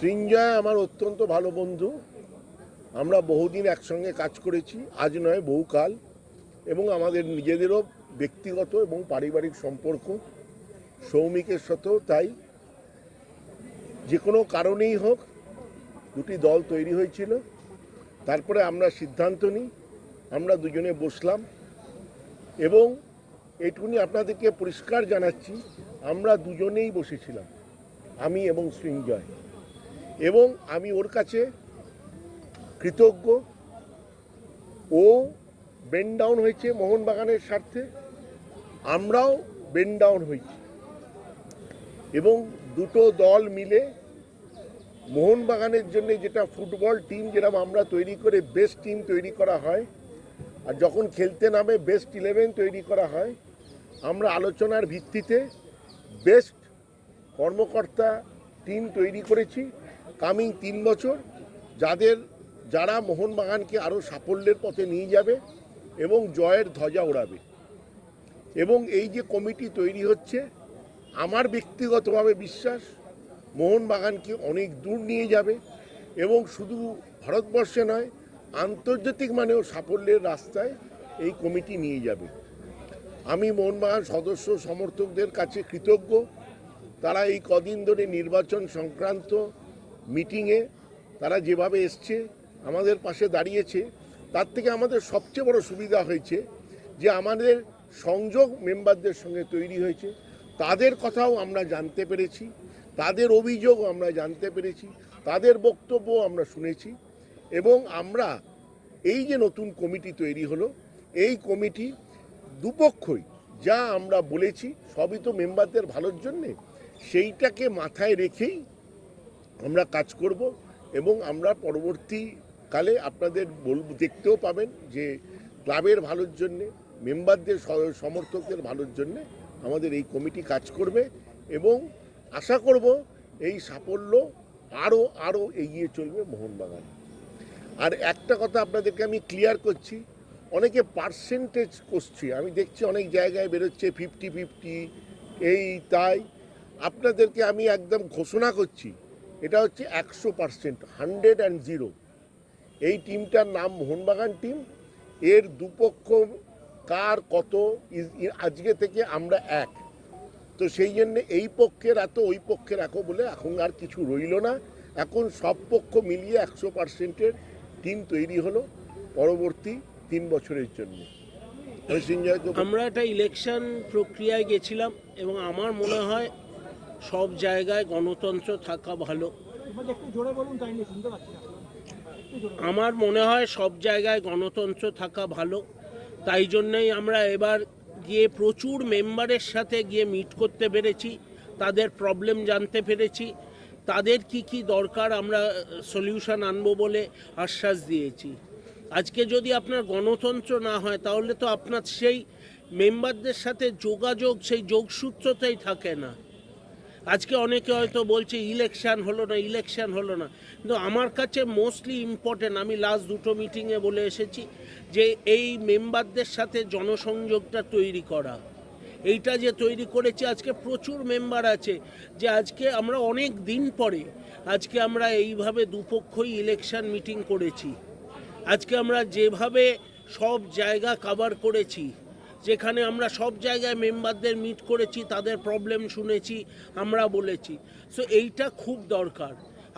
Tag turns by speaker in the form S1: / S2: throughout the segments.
S1: সৃঞ্জয় আমার অত্যন্ত ভালো বন্ধু। আমরা বহুদিন একসঙ্গে কাজ করেছি, আজ নয়, বহুকাল। এবং আমাদের নিজেদেরও ব্যক্তিগত এবং পারিবারিক সম্পর্ক সৌমিকের সাথেও তাই। যে কোনো কারণেই হোক, দুটি দল তৈরি হয়েছিল। তারপরে আমরা সিদ্ধান্ত নিই, আমরা দুজনে বসলাম। এবং এটুকুনি আপনাদেরকে পরিষ্কার জানাচ্ছি, আমরা দুজনেই বসেছিলাম, আমি এবং সৃঞ্জয়। এবং আমি ওর কাছে কৃতজ্ঞ। ও বেন ডাউন হয়েছে মোহনবাগানের স্বার্থে। আমরাও বেন ডাউন হয়েছি। এবং দুটো দল মিলে মোহনবাগানের জন্য যেটা ফুটবল টিম যেরকম আমরা তৈরি করে বেস্ট টিম তৈরি করা হয়, আর যখন খেলতে নামে বেস্ট ইলেভেন তৈরি করা হয়, আমরা আলোচনার ভিত্তিতে বেস্ট কর্মকর্তা টিম তৈরি করেছি। কামিং তিন বছর, যাদের, যারা মোহনবাগানকে আরও সাফল্যের পথে নিয়ে যাবে এবং জয়ের ধ্বজা ওড়াবে এবং এই যে কমিটি তৈরি হচ্ছে, আমার ব্যক্তিগতভাবে বিশ্বাস মোহনবাগানকে অনেক দূর নিয়ে যাবে এবং শুধু ভারতবর্ষে নয়, আন্তর্জাতিক মানেও সাফল্যের রাস্তায় এই কমিটি নিয়ে যাবে। আমি মোহনবাগান সদস্য সমর্থকদের কাছে কৃতজ্ঞ। তারা এই কদিন ধরে নির্বাচন সংক্রান্ত মিটিংয়ে তারা যেভাবে এসছে, আমাদের পাশে দাঁড়িয়েছে, তার থেকে আমাদের সবচেয়ে বড় সুবিধা হয়েছে যে আমাদের সংযোগ মেম্বারদের সঙ্গে তৈরি হয়েছে। তাদের কথাও আমরা জানতে পেরেছি, তাদের অভিযোগও আমরা জানতে পেরেছি, তাদের বক্তব্য আমরা শুনেছি এবং আমরা এই যে নতুন কমিটি তৈরি হলো, এই কমিটি দুপক্ষই যা আমরা বলেছি সবই তো মেম্বারদের ভালোর জন্যে, সেইটাকে মাথায় রেখেই আমরা কাজ করব এবং আমরা পরবর্তীকালে আপনাদের বলব দেখতেও পাবেন যে ক্লাবের ভালোর জন্যে, মেম্বারদের সমর্থকদের ভালোর জন্যে আমাদের এই কমিটি কাজ করবে এবং আশা করব এই সাফল্য আরও আরও এগিয়ে চলবে মোহনবাগান। আর একটা কথা আপনাদেরকে আমি ক্লিয়ার করছি, অনেকে পার্সেন্টেজ করছে, আমি দেখছি অনেক জায়গায় বেরোচ্ছে ফিফটি ফিফটি এই, তাই, আপনাদেরকে আমি একদম ঘোষণা করছি এটা হচ্ছে একশো পার্সেন্ট, হান্ড্রেড অ্যান্ড জিরো। এই টিমটার নাম মোহনবাগান টিম। এর দুপক্ষ কার কত আজকে থেকে আমরা এক। তো সেই জন্য এই পক্ষের এত, ওই পক্ষে রাখো বলে এখন আর কিছু রইল না। এখন সব পক্ষ মিলিয়ে একশো পার্সেন্টের টিম তৈরি হলো পরবর্তী তিন বছরের জন্য।
S2: আমরা একটা ইলেকশন প্রক্রিয়ায় গেছিলাম এবং আমার মনে হয় সব জায়গায় গণতন্ত্র থাকা ভালো। আমার মনে হয় সব জায়গায় গণতন্ত্র থাকা ভালো। তাই জন্যই আমরা এবার গিয়ে প্রচুর মেম্বারের সাথে গিয়ে মিট করতে পেরেছি, তাদের প্রবলেম জানতে পেরেছি, তাদের কি কি দরকার আমরা সলিউশন আনব বলে আশ্বাস দিয়েছি। আজকে যদি আপনার গণতন্ত্র না হয়, তাহলে তো আপনার সেই মেম্বারদের সাথে যোগাযোগ, সেই যোগসূত্রটাই থাকে না। আজকে অনেকে হয়তো বলছে ইলেকশান হলো না ইলেকশান হলো না। কিন্তু আমার কাছে মোস্টলি ইম্পর্টেন্ট আমি লাস্ট দুটো মিটিংয়ে বলে এসেছি যে এই মেম্বারদের সাথে জনসংযোগটা তৈরি করা। এইটা যে তৈরি করেছে, আজকে প্রচুর মেম্বার আছে যে আজকে আমরা অনেক দিন পরে, আজকে আমরা এইভাবে দুপক্ষই ইলেকশন মিটিং করেছি। আজকে আমরা যেভাবে সব জায়গা কভার করেছি যেখানে আমরা সব জায়গায় মেম্বারদের মিট করেছি, তাদের প্রবলেম শুনেছি, আমরা বলেছি। সো এইটা খুব দরকার।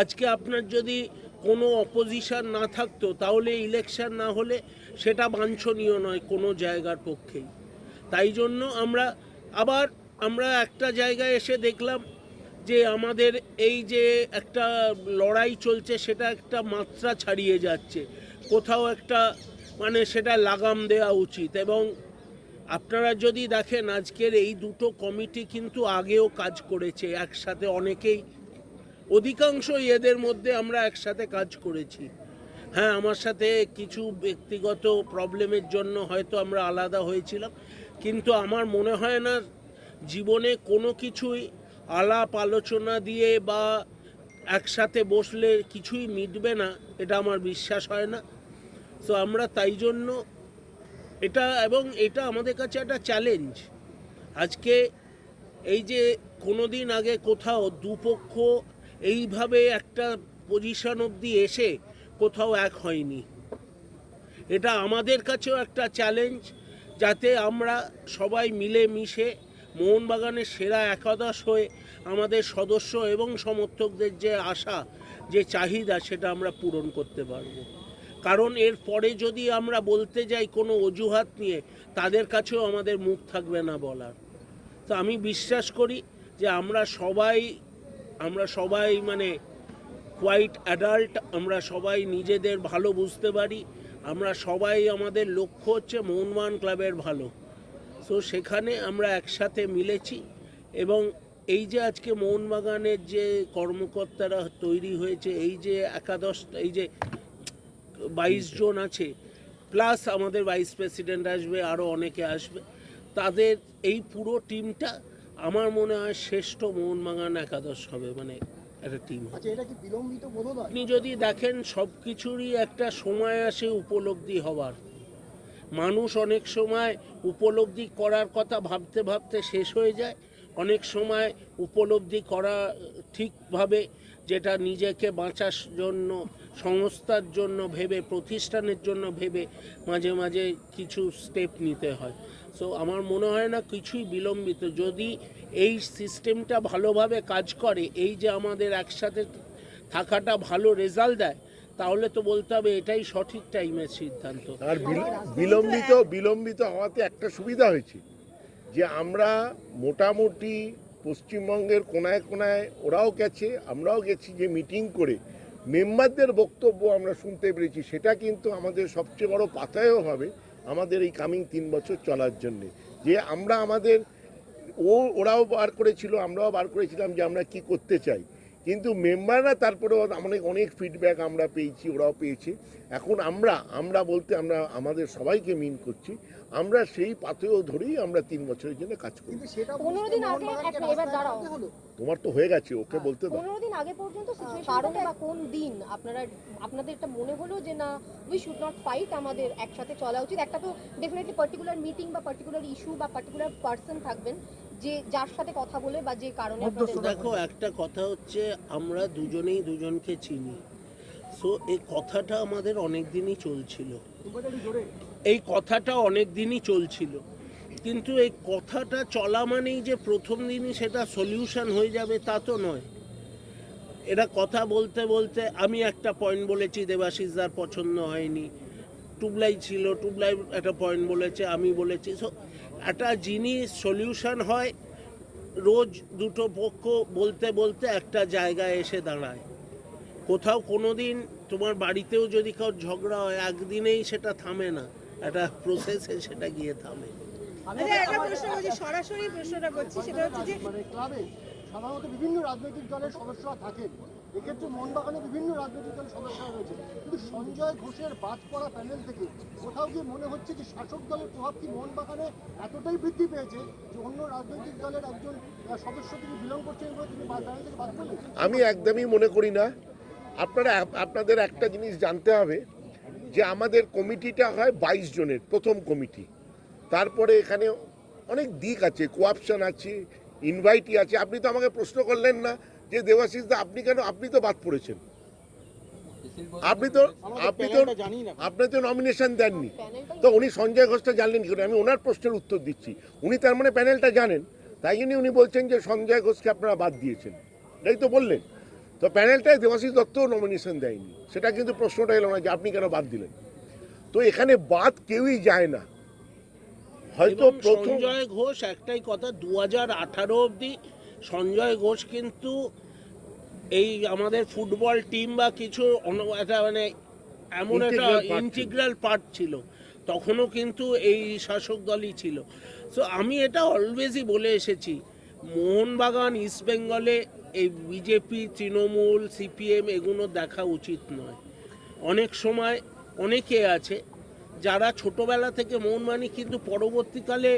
S2: আজকে আপনার যদি কোনো অপোজিশন না থাকতো, তাহলে ইলেকশন না হলে সেটা বাঞ্ছনীয় নয় কোনো জায়গার পক্ষেই। তাই জন্য আমরা আবার আমরা একটা জায়গায় এসে দেখলাম যে আমাদের এই যে একটা লড়াই চলছে, সেটা একটা মাত্রা ছাড়িয়ে যাচ্ছে। কোথাও একটা মানে সেটা লাগাম দেওয়া উচিত এবং আপনারা যদি দেখেন আজকের এই দুটো কমিটি কিন্তু আগেও কাজ করেছে, একসাথে অনেকেই। অধিকাংশ এদের মধ্যে আমরা একসাথে কাজ করেছি। হ্যাঁ আমার সাথে কিছু ব্যক্তিগত প্রবলেমের জন্য হয়তো আমরা আলাদা হয়েছিলাম, কিন্তু আমার মনে হয় না জীবনে কোনো কিছুই আলাপ আলোচনা দিয়ে বা একসাথে বসলে কিছুই মিটবে না, এটা আমার বিশ্বাস হয় না। তো আমরা তাই জন্য এটা এবং এটা আমাদের কাছে একটা চ্যালেঞ্জ আজকে এই যে কোনো দিন আগে কোথাও দুপক্ষ এইভাবে একটা পজিশন অবধি এসে কোথাও এক হয়নি। এটা আমাদের কাছেও একটা চ্যালেঞ্জ যাতে আমরা সবাই মিলে মিশে মোহনবাগানের সেরা একাদশ হয়ে আমাদের সদস্য এবং সমর্থকদের যে আশা, যে চাহিদা, সেটা আমরা পূরণ করতে পারব। কারণ এর পরে যদি আমরা বলতে যাই কোনো অজুহাত নিয়ে, তাদের কাছেও আমাদের মুখ থাকবে না বলার। তো আমি বিশ্বাস করি যে আমরা সবাই আমরা সবাই মানে কোয়াইট অ্যাডাল্ট আমরা সবাই নিজেদের ভালো বুঝতে পারি, আমরা সবাই আমাদের লক্ষ্য হচ্ছে মোহনবাগান ক্লাবের ভালো। সো সেখানে আমরা একসাথে মিলেছি এবং এই যে আজকে মোহনবাগানের যে কর্মকর্তারা তৈরি হয়েছে, এই যে একাদশ, এই যে বাইশ জন আছে প্লাস আমাদের ভাইস প্রেসিডেন্ট আসবে আরও অনেকে আসবে। তাদের এই পুরো টিমটা আমার মনে হয় শ্রেষ্ঠ মোহনবাগান একাদশ হবে মানে একটা টিম
S3: আচ্ছা এটা কি বিলম্বিত বোধোদয়
S2: আপনি যদি দেখেন সব কিছুরই একটা সময় আসে উপলব্ধি হওয়ার মানুষ অনেক সময় উপলব্ধি করার কথা ভাবতে ভাবতে শেষ হয়ে যায়। অনেক সময় উপলব্ধি করা ঠিকভাবে যেটা নিজেকে বাঁচার জন্য, সংস্থার জন্য ভেবে, প্রতিষ্ঠানের জন্য ভেবে মাঝে মাঝে কিছু স্টেপ নিতে হয়। সো আমার মনে হয় না কিছুই বিলম্বিত। যদি এই সিস্টেমটা ভালোভাবে কাজ করে, এই যে আমাদের একসাথে থাকাটা ভালো রেজাল্ট দেয়, তাহলে তো বলতে হবে এটাই সঠিক টাইমের সিদ্ধান্ত।
S1: আর বিলম্বিত বিলম্বিত হওয়াতে একটা সুবিধা হয়েছে, যে আমরা মোটামুটি পশ্চিমবঙ্গের কোনায় কোনায় ওরাও গেছে, আমরাও গেছি যে মিটিং করে। মেম্বারদের বক্তব্য আমরা শুনতে পেরেছি, সেটা কিন্তু আমাদের সবচেয়ে বড় পাতায়ও হবে আমাদের এই কামিং তিন বছর চলার জন্যে। যে আমরা আমাদের, ও, ওরাও বার করেছিল, আমরাও বার করেছিলাম যে আমরা কি করতে চাই। কিন্তু মেম্বাররা তারপরেও অনেক অনেক ফিডব্যাক আমরা পেয়েছি ওরাও পেয়েছে। এখন আমরা আমরা বলতে আমরা আমাদের সবাইকে মিন করছি আমরা সেই পাথেও ধরেই আমরা তিন বছরের জন্য কাজ করি। তোমার তো হয়ে গেছে ওকে বলতে দাও।
S4: পনেরো দিন আগে পর্যন্ত কারণে বা কোন দিন আপনারা আপনাদের এটা মনে হলো যে না উই শুড নট ফাইট আমাদের একসাথে চলা উচিত। একটা তো ডেফিনেটলি পার্টিকুলার মিটিং বা পার্টিকুলার ইস্যু বা পার্টিকুলার পার্সন থাকবেন যে যার সাথে কথা বলে বা যে কারণে
S2: দেখো একটা কথা হচ্ছে আমরা দুজনেই দুজনকে চিনি। সো এই কথাটা আমাদের অনেক দিনই চলছিল। এই কথাটা অনেক দিনই চলছিল। কিন্তু এই কথাটা চলা মানেই যে প্রথম দিনই সেটা সলিউশন হয়ে যাবে তা তো নয়। এরা কথা বলতে বলতে আমি একটা পয়েন্ট বলেছি দেবাশিসদার পছন্দ হয়নি। টুবলাই ছিল টুবলাই একটা পয়েন্ট বলেছে আমি বলেছি। সো একটা জিনিস সলিউশন হয় রোজ দুটো পক্ষ বলতে বলতে একটা জায়গায় এসে দাঁড়ায়। কোথাও কোনো দিন তোমার বাড়িতেও যদি কারোর ঝগড়া হয় একদিনেই সেটা থামে না। একটা প্রসেসে সেটা গিয়ে থামে।
S5: একটা প্রশ্ন করছি সরাসরি প্রশ্নটা করছি সেটা হচ্ছে যে
S3: মানে ক্লাবে সাধারণত বিভিন্ন রাজনৈতিক দলের সদস্যরা থাকেন। এক্ষেত্রে মোহনবাগানে বিভিন্ন রাজনৈতিক দলের সদস্যরা রয়েছে। কিন্তু সঞ্জয় ঘোষের বাদ পড়া প্যানেল থেকে কোথাও গিয়ে মনে হচ্ছে যে শাসক দলের প্রভাব কি মোহনবাগানে এতটাই বৃদ্ধি পেয়েছে যে অন্য রাজনৈতিক দলের একজন সদস্য তিনি বিলং করছেন বলে তিনি প্যানেল থেকে বাদ করলেন
S1: আমি একদমই মনে করি না। আপনারা আপনাদের একটা জিনিস জানতে হবে যে আমাদের কমিটিটা হয় বাইশ জনের, প্রথম কমিটি। তারপরে এখানে অনেক দিক আছে, কোয়াপশন আছে, ইনভাইটি আছে। আপনি তো আমাকে প্রশ্ন করলেন না। যে দেবাশিস দা আপনি কেন আপনি তো বাদ পড়েছেন। আপনি তো আপনি তো আপনি তো নমিনেশন দেননি। তো উনি সঞ্জয় ঘোষটা জানলেন কি করে? আমি ওনার প্রশ্নের উত্তর দিচ্ছি। উনি তার মানে প্যানেলটা জানেন। তাই জন্য উনি বলছেন যে সঞ্জয় ঘোষকে আপনারা বাদ দিয়েছেন। এটাই তো বললেন। তো প্যানেলটায় দেবাশিস দত্তও নমিনেশন দেয়নি। সেটা কিন্তু প্রশ্নটা এলো না যে আপনি কেন বাদ দিলেন। তো এখানে বাদ কেউই যায় না। হয়তো প্রথম
S2: ঘোষ একটাই কথা দু হাজার আঠারো অবধি সঞ্জয় ঘোষ কিন্তু এই আমাদের ফুটবল টিম বা কিছু একটা মানে এমন একটা। ইন্টিগ্রাল পার্ট ছিল। তখনও কিন্তু এই শাসক দলই ছিল। সো আমি এটা অলওয়েজই বলে এসেছি মোহনবাগান ইস্ট বেঙ্গলে এই বিজেপি তৃণমূল সিপিএম এগুলো দেখা উচিত নয়। অনেক সময় অনেকে আছে যারা ছোটবেলা থেকে মনমানি কিন্তু পরবর্তীকালে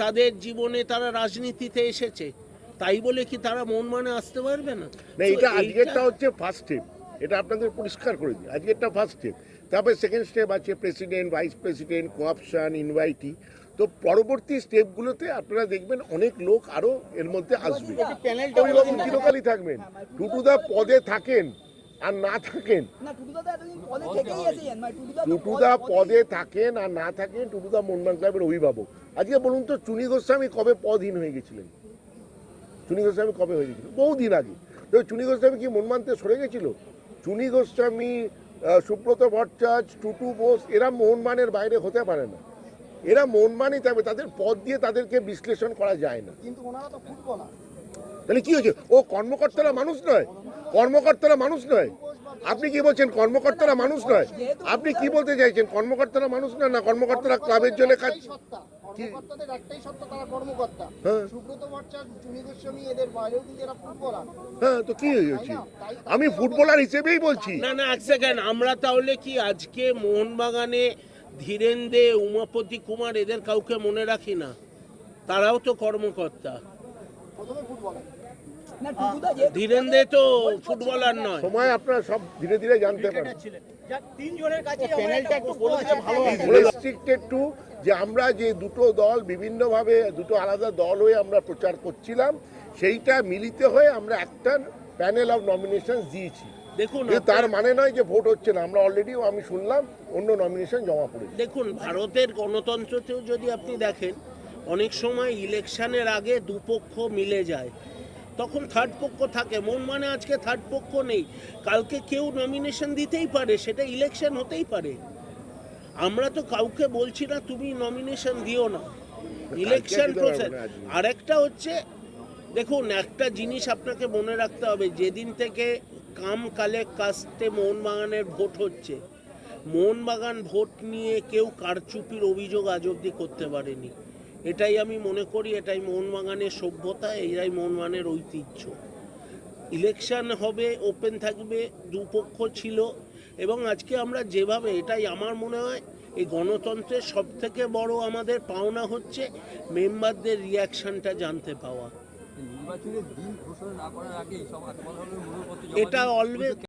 S2: তাদের জীবনে তারা রাজনীতিতে এসেছে। তাই বলে কি তারা মন মানে আসতে পারবে না?
S1: না এটা আজকেরটা হচ্ছে ফার্স্ট স্টেপ এটা আপনাদের পরিষ্কার করে দিই। আজকেরটা ফার্স্ট স্টেপ তারপরে সেকেন্ড স্টেপ আছে president vice president co-option invitee তো পরবর্তী স্টেপগুলোতে আপনারা দেখবেন অনেক লোক আরও এর মধ্যে আসবে।
S6: প্যানেলটা
S1: চিরকালই থাকবেন। টুটুদা পদে থাকেন আর না থাকেন।
S6: না টুটুদা মানে পদে
S1: থাকেন আর না থাকেন টুটুদা মনমান ক্লাবের অভিভাবক। আজকে বলুন তো চুনি গোস্বামী কবে পদহীন হয়ে গেছিলেন? চুনি গোস্বামী কবে হয়ে গেছিল? বহুদিন আগে। তো চুনি গোস্বামী কি মনমানতে সরে গেছিল? চুনি গোস্বামী সুব্রত ভট্টাচার্য টুটু বোস এরা মোহনমানের বাইরে হতে পারে না। এরা মোহনমানই থাকবে তাদের পদ দিয়ে তাদেরকে বিশ্লেষণ করা যায় না।
S3: কিন্তু ওনারা তো ফুটবলার।
S1: তাহলে কি হয়েছে? ও কর্মকর্তারা মানুষ নয়। কর্মকর্তারা মানুষ নয়। আপনি কি বলছেন কর্মকর্তারা মানুষ নয়? আপনি কি বলতে চাইছেন? কর্মকর্তারা মানুষ নয় না কর্মকর্তারা ক্লাবের জন্য কাজ
S3: কর্মকর্তাদের একটাই সত্তা তারা কর্মকর্তা।
S1: হ্যাঁ।
S3: সুব্রত ভট্টাচার্য চুনি গোস্বামী এদের বাইরেও কিন্তু এরা ফুটবলার।
S1: হ্যাঁ তো কি হয়েছে? আমি ফুটবলার হিসেবেই বলছি।
S2: না না এক সেকেন্ড আমরা তাহলে কি আজকে মোহনবাগানে ধীরেন দে উমাপতি কুমার এদের কাউকে মনে রাখি না? তারাও তো কর্মকর্তা।
S3: প্রথমে ফুটবলার।
S6: না টুটুদা যে
S2: ধীরেন দে তো ফুটবলার নয়।
S1: সময় আপনারা সব ধীরে ধীরে জানতে পারেন।
S6: প্যানেলটা একটু বলে দিলে ভালো হয়
S1: রেস্ট্রিক্টেড টু যে আমরা যে দুটো দল বিভিন্নভাবে দুটো আলাদা দল হয়ে আমরা প্রচার করছিলাম সেইটা মিলিত হয়ে আমরা একটা প্যানেল অফ নমিনেশন দিয়েছি।
S2: দেখুন
S1: তার মানে নয় যে ভোট হচ্ছে না। আমরা অলরেডি আমি শুনলাম অন্য নমিনেশন জমা পড়েছে।
S2: দেখুন ভারতের গণতন্ত্রতেও যদি আপনি দেখেন অনেক সময় ইলেকশনের আগে দুপক্ষ মিলে যায়। তখন থার্ড পক্ষ থাকে। মন মানে আজকে থার্ড পক্ষ নেই। কালকে কেউ নমিনেশন দিতেই পারে সেটা ইলেকশন হতেই পারে। আমরা তো কাউকে বলছি না তুমি নমিনেশন দিও না। ইলেকশন প্রসেস
S1: আজকে।
S2: আরেকটা হচ্ছে দেখুন একটা জিনিস আপনাকে মনে রাখতে হবে যেদিন থেকে কাম কালে কাস্টে মোহনবাগানের ভোট হচ্ছে মোহনবাগান ভোট নিয়ে কেউ কারচুপির অভিযোগ আজ অবধি করতে পারেনি। এটাই আমি মনে করি এটাই মোহনবাগানের সভ্যতা এটাই মোহনবাগানের ঐতিহ্য ইলেকশন হবে ওপেন থাকবে দুপক্ষ ছিল এবং আজকে আমরা যেভাবে এটাই আমার মনে হয় এই গণতন্ত্রের সব থেকে বড় আমাদের পাওনা হচ্ছে মেম্বারদের রিয়াকশনটা জানতে পাওয়া এটা। অলওয়েজ